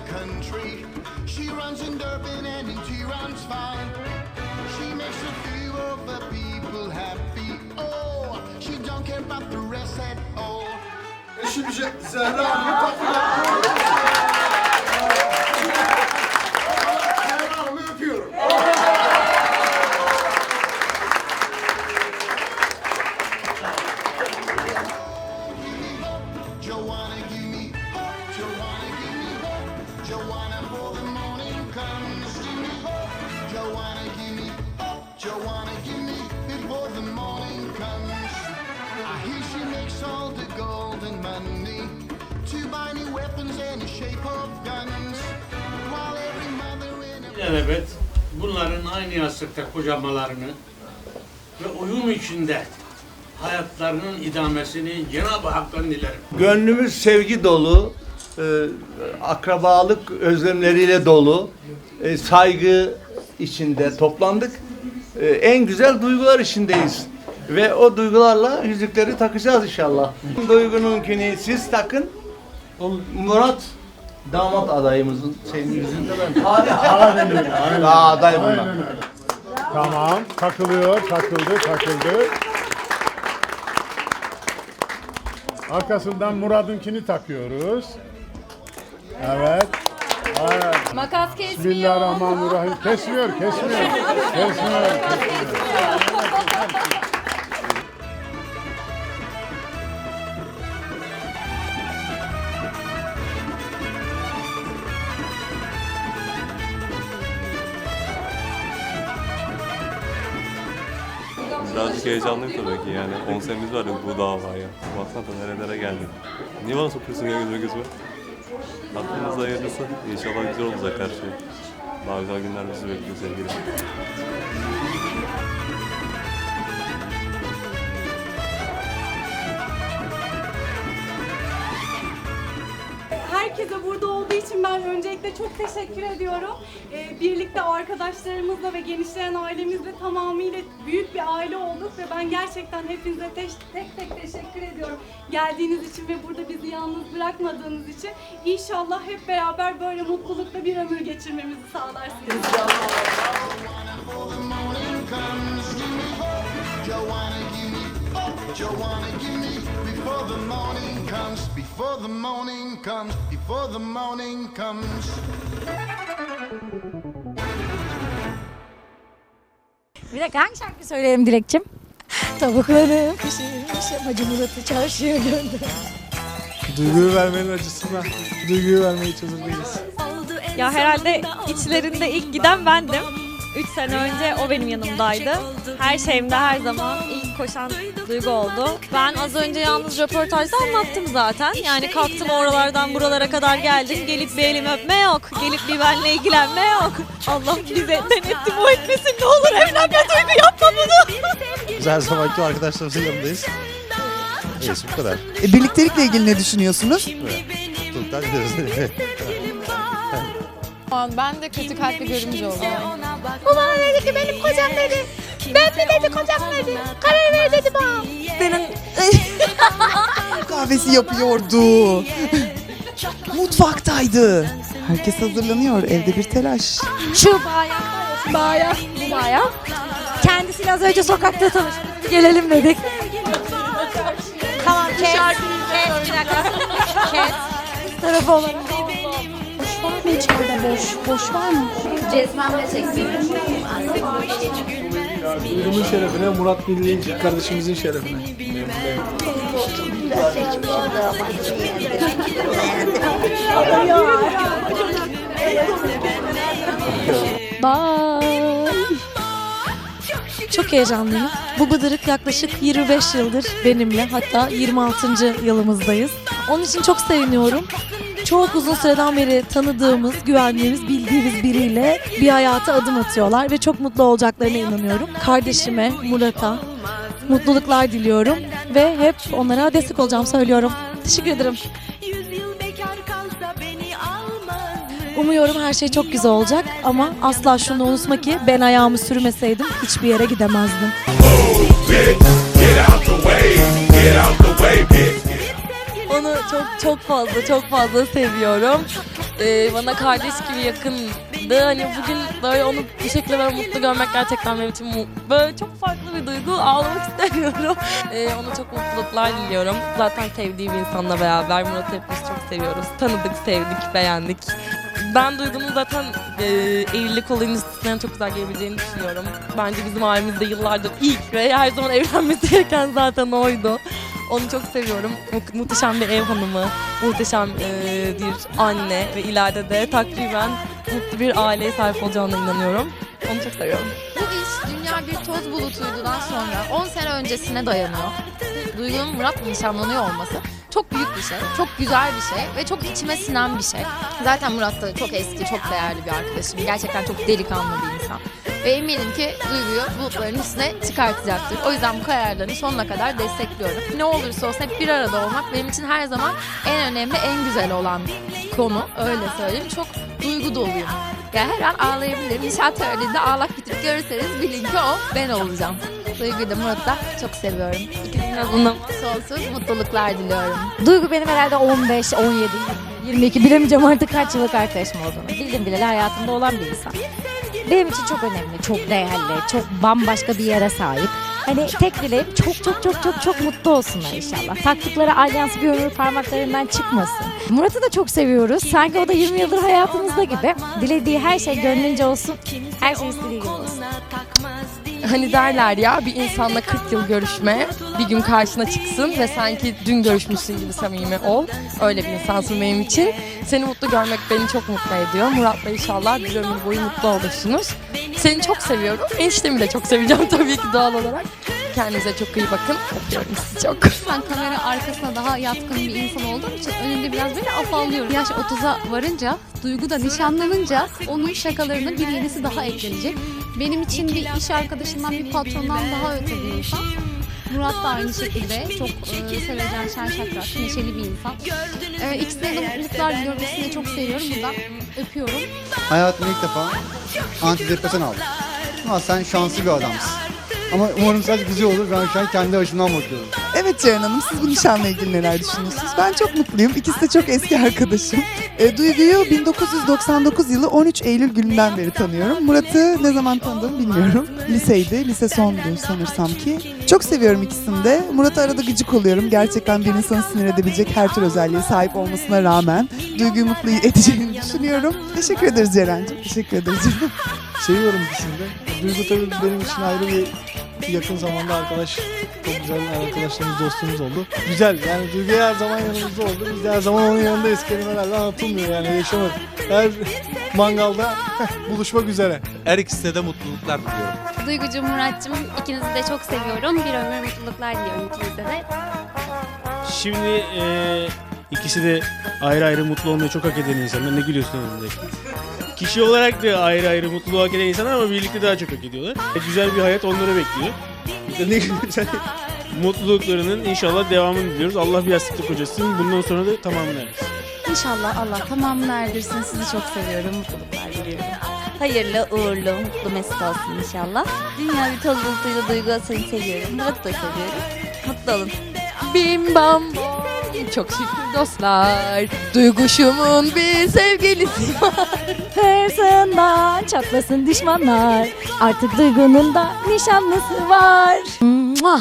country. She runs in Durban and she runs fine. She makes a few of the people happy. Oh, she don't care about the rest at all. Eşimize Zehra Hanım'ı Joanna, for the morning comes. Give me hope. Joanna, give me hope. Joanna, give me before the morning comes. I hear she makes all the gold and money to buy new weapons in the shape of guns. While every mother in a Evet, bunların aynı yastıkta kocamalarını ve uyum içinde hayatlarının idamesini Cenab-ı Hak'tan dilerim. Gönlümüz sevgi dolu, e, akrabalık özlemleriyle dolu, e, saygı içinde toplandık. E, en güzel duygular içindeyiz. Ve o duygularla yüzükleri takacağız inşallah. Duygununkini siz takın. Murat damat adayımızın senin yüzünde ben. Hala benim. Daha aday bunlar. Tamam. Takılıyor, takıldı, takıldı. Arkasından Murad'ınkini takıyoruz. Evet. Evet. Makas kesmiyor. Bismillahirrahmanirrahim. Kesmiyor, kesmiyor. Kesmiyor. Birazcık heyecanlıyım tabii ki yani 10 senemiz var ya bu davaya. Baksana da nerelere geldik. Niye bana sokuyorsun ya gözüme gözüme? Aklınızda hayırlısı. İnşallah güzel olacak her şey. Daha güzel günler bizi bekliyor sevgili. Herkese burada olduğu için ben öncelikle çok teşekkür ediyorum. Ee, birlikte arkadaşlarımızla ve genişleyen ailemizle tamamıyla büyük bir aile olduk ve ben gerçekten hepinize teş- tek tek teşekkür ediyorum. Geldiğiniz için ve burada bizi yalnız bırakmadığınız için. İnşallah hep beraber böyle mutlulukla bir ömür geçirmemizi sağlarsınız. Joanna, give me me before the morning comes. Before the morning comes. Before the morning comes. Bir dakika hangi şarkı söyleyelim Dilekçim? Tavuklarım pişirmiş Hacı Murat'ı çarşıya gönder. Duyguyu vermenin acısına, duyguyu hazır değiliz. Ya herhalde içlerinde ilk giden bendim. 3 sene önce o benim yanımdaydı. Her şeyimde her zaman ilk koşan Duygu oldu. Ben az önce yalnız röportajda anlattım zaten. Yani kalktım oralardan buralara kadar geldim. Gelip bir elimi öpme yok. Gelip bir benle ilgilenme yok. Allah bize denetti bu etmesin ne olur evlenme Duygu yapma bunu. Biz her zamanki arkadaşlarımızın yanındayız. Evet bu kadar. E, birliktelikle ilgili ne düşünüyorsunuz? Mutluluklar dileriz. Ben de kötü kalpli görümcü oldum. Bu bana dedi ki benim kocam dedi. Ben mi dedi kocam dedi. Karar ver dedi bana. Benim Kahvesi yapıyordu. Mutfaktaydı. Herkes hazırlanıyor. Evde bir telaş. şu bayan bu bayan. Kendisiyle az önce sokakta tanıştık. Gelelim dedik. Tamam kes. Kes bir dakika. Kes. Tarafı olarak. Boş var mı içeride boş? Boş var mı? Duygumun şerefine, Murat Milli kardeşimizin şerefine. Bye. Çok heyecanlıyım. Bu bıdırık yaklaşık 25 yıldır benimle hatta 26. yılımızdayız. Onun için çok seviniyorum. Çok uzun süreden beri tanıdığımız, güvendiğimiz, bildiğimiz biriyle bir hayata adım atıyorlar ve çok mutlu olacaklarına inanıyorum. Kardeşime, Murat'a mutluluklar diliyorum ve hep onlara destek olacağım söylüyorum. Teşekkür ederim. Umuyorum her şey çok güzel olacak ama asla şunu unutma ki ben ayağımı sürmeseydim hiçbir yere gidemezdim. Onu çok çok fazla çok fazla seviyorum. Ee, bana kardeş gibi yakındı. Hani bugün böyle onu bu şekilde böyle mutlu görmek gerçekten benim için böyle çok farklı bir duygu. Ağlamak istemiyorum. Ee, ona çok mutluluklar diliyorum. Zaten sevdiği bir insanla beraber Murat'ı hepimiz çok seviyoruz. Tanıdık, sevdik, beğendik. Ben Duygu'nun zaten e, evlilik olayının üstesinden çok güzel gelebileceğini düşünüyorum. Bence bizim ailemizde yıllardır ilk ve her zaman evlenmesi gereken zaten oydu. Onu çok seviyorum. Mu- Muhteşem bir ev hanımı, muhteşem e, bir anne ve ileride de takriben mutlu bir aileye sahip olacağına inanıyorum. Onu çok seviyorum. Bu iş dünya bir toz bulutuydudan sonra 10 sene öncesine dayanıyor. Duygu'nun Murat'la nişanlanıyor olması çok büyük bir şey, çok güzel bir şey ve çok içime sinen bir şey. Zaten Murat da çok eski, çok değerli bir arkadaşım. Gerçekten çok delikanlı bir. Ve eminim ki Duygu'yu bulutların üstüne çıkartacaktır. O yüzden bu kararlarını sonuna kadar destekliyorum. Ne olursa olsun hep bir arada olmak benim için her zaman en önemli, en güzel olan konu. Öyle söyleyeyim. Çok duygu doluyum. Yani her an ağlayabilirim. Nişan töreninde ağlak bitip görürseniz bilin ki o ben olacağım. Duygu'yu da Murat'ı da çok seviyorum. İkisinin adına sonsuz mutluluklar diliyorum. Duygu benim herhalde 15, 17, 22 bilemeyeceğim artık kaç yıllık arkadaşım olduğunu. Bildim bileli hayatımda olan bir insan. Benim için çok önemli, çok değerli, çok bambaşka bir yere sahip. Hani tek dileğim çok çok çok çok çok mutlu olsunlar inşallah. Taktıkları alyans bir ömür parmaklarından çıkmasın. Murat'ı da çok seviyoruz. Sanki o da 20 yıldır hayatımızda gibi. Dilediği her şey gönlünce olsun. Her şey istediği gibi olsun. Hani derler ya bir insanla 40 yıl görüşme, bir gün karşına çıksın ve sanki dün görüşmüşsün gibi samimi ol. Öyle bir insansın benim için. Seni mutlu görmek beni çok mutlu ediyor. Murat'la inşallah bir ömür boyu mutlu olursunuz. Seni çok seviyorum. Eniştemi de çok seveceğim tabii ki doğal olarak. Kendinize çok iyi bakın. Öpüyorum sizi çok. Ben kamera arkasına daha yatkın bir insan olduğum için önünde biraz böyle afallıyorum. Yaş 30'a varınca, Duygu da nişanlanınca onun şakalarına bir yenisi daha eklenecek. Benim için bir iş arkadaşından, bir patrondan daha öte bir insan. Murat da aynı şekilde çok e, sevecen, şen şakrak, neşeli bir insan. E, ikisine de mutluluklar diliyorum. İkisini de çok seviyorum. Buradan öpüyorum. Hayatımda ilk defa antidepresan aldım. Ama sen şanslı bir adamsın. Ama umarım sadece güzel olur. Ben şu an kendi başımdan bakıyorum. Evet Ceren Hanım siz bu nişanla ilgili neler düşünüyorsunuz? Ben çok mutluyum. İkisi de çok eski arkadaşım. E, Duygu'yu 1999 yılı 13 Eylül gününden beri tanıyorum. Murat'ı ne zaman tanıdığımı bilmiyorum. Liseydi. Lise sondu sanırsam ki. Çok seviyorum ikisini de. Murat'a arada gıcık oluyorum. Gerçekten bir insanı sinir edebilecek her tür özelliğe sahip olmasına rağmen Duygu'yu mutlu edeceğini düşünüyorum. Teşekkür ederiz Ceren'ciğim. Teşekkür ederiz. Seviyorum ikisini de. Duygu tabii benim için ayrı bir yakın zamanda arkadaş. Çok güzel arkadaşlarımız, dostumuz oldu. Güzel yani Duygu her zaman yanımızda oldu. Biz de her zaman onun yanındayız. Kelimelerle anlatılmıyor yani yaşamadık. Her mangalda buluşmak üzere. Her ikisine de mutluluklar diliyorum. Duygucuğum, Murat'cığım ikinizi de çok seviyorum. Bir ömür mutluluklar diliyorum ikinize de. Şimdi eee, ikisi de ayrı ayrı mutlu olmayı çok hak eden insanlar. Ne gülüyorsun önünde? Kişi olarak da ayrı ayrı mutluluğu hak eden insanlar ama birlikte daha çok hak ediyorlar. Güzel bir hayat onları bekliyor. Ne güzel mutluluklarının inşallah devamını diliyoruz. Allah bir yastıklı kocasın. Bundan sonra da erdirsin. İnşallah Allah tamamını erdirsin. Sizi çok seviyorum. Mutluluklar diliyorum. Hayırlı, uğurlu, mutlu, mesut olsun inşallah. Dünya bir toz bulutuyla Duygu seni seviyorum. Murat'ı da seviyorum. Mutlu olun. Bim bam. Çok şükür dostlar. Duyguşumun bir sevgilisi var. Hırsından çatlasın düşmanlar. Artık Duygu'nun da nişanlısı var. Mua.